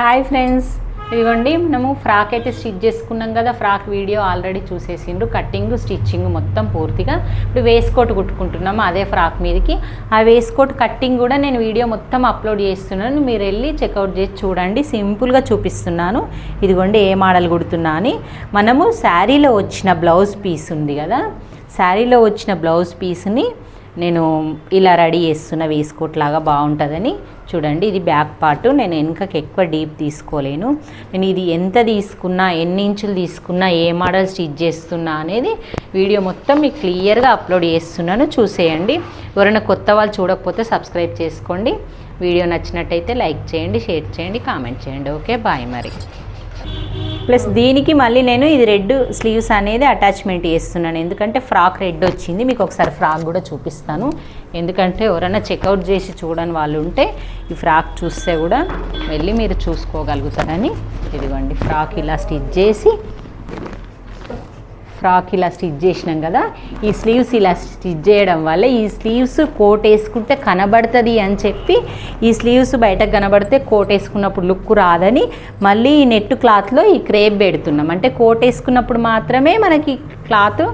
Hi friends ఇదిగోండి మనము frock అయితే స్టిచ్ చేసుకున్నాం కదా ఫ్రాక్ వీడియో ఆల్రెడీ చూసేసిండ్రు. కట్టింగ్ స్టిచ్చింగ్ మొత్తం పూర్తిగా ఇప్పుడు వేస్కోట్ కుట్టుకుంటున్నాము అదే ఫ్రాక్ మీదకి. ఆ వేస్కోట్ కట్టింగ్ కూడా నేను వీడియో మొత్తం అప్లోడ్ చేస్తున్నాను. మీరు వెళ్ళి చెక్అవుట్ చేసి చూడండి. సింపుల్గా చూపిస్తున్నాను. ఇదిగోండి ఏ మోడల్ కుడుతున్నా అని. మనము శారీలో వచ్చిన బ్లౌజ్ పీస్ ఉంది కదా శారీలో వచ్చిన బ్లౌజ్ పీస్ని నేను ఇలా రెడీ చేస్తున్న వేసుకోట్లాగా బాగుంటుందని చూడండి. ఇది బ్యాక్ పార్ట్. నేను వెనుకకి ఎక్కువ డీప్ తీసుకోలేను. నేను ఇది ఎంత తీసుకున్నా ఎన్ని ఇంచులు తీసుకున్నా ఏ మోడల్ స్టిచ్ చేస్తున్నా అనేది వీడియో మొత్తం మీకు క్లియర్గా అప్లోడ్ చేస్తున్నాను. చూసేయండి. ఎవరైనా కొత్త వాళ్ళు చూడకపోతే సబ్స్క్రైబ్ చేసుకోండి. వీడియో నచ్చినట్టయితే లైక్ చేయండి షేర్ చేయండి కామెంట్ చేయండి. ఓకే బాయ్ మరి. ప్లస్ దీనికి మళ్ళీ నేను ఇది రెడ్ స్లీవ్స్ అనేది అటాచ్మెంట్ చేస్తున్నాను. ఎందుకంటే ఫ్రాక్ రెడ్ వచ్చింది. మీకు ఒకసారి ఫ్రాక్ కూడా చూపిస్తాను. ఎందుకంటే ఎవరైనా చెక్అవుట్ చేసి చూడని వాళ్ళు ఉంటే ఈ ఫ్రాక్ చూస్తే కూడా వెళ్ళి మీరు చూసుకోగలుగుతారని. ఇదిగోండి ఫ్రాక్ ఇలా స్టిచ్ చేసి ఫ్రాక్ ఇలా స్టిచ్ చేసినాం కదా ఈ స్లీవ్స్ ఇలా స్టిచ్ చేయడం వల్ల ఈ స్లీవ్స్ కోట్ వేసుకుంటే కనబడుతుంది అని చెప్పి ఈ స్లీవ్స్ బయటకు కనబడితే కోట్ వేసుకున్నప్పుడు లుక్ రాదని మళ్ళీ ఈ నెట్ క్లాత్లో ఈ క్రేప్ పెడుతున్నాం. అంటే కోట్ వేసుకున్నప్పుడు మాత్రమే మనకి క్లాత్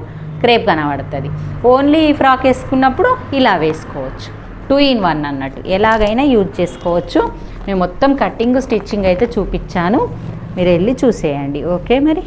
క్రేప్ కనబడుతుంది. ఓన్లీ ఫ్రాక్ వేసుకున్నప్పుడు ఇలా వేసుకోవచ్చు. టూ ఇన్ వన్ అన్నట్టు. ఎలాగైనా యూజ్ చేసుకోవచ్చు. నేను మొత్తం కటింగ్ స్టిచ్చింగ్ అయితే చూపించాను. మీరు వెళ్ళి చూసేయండి. ఓకే మరి?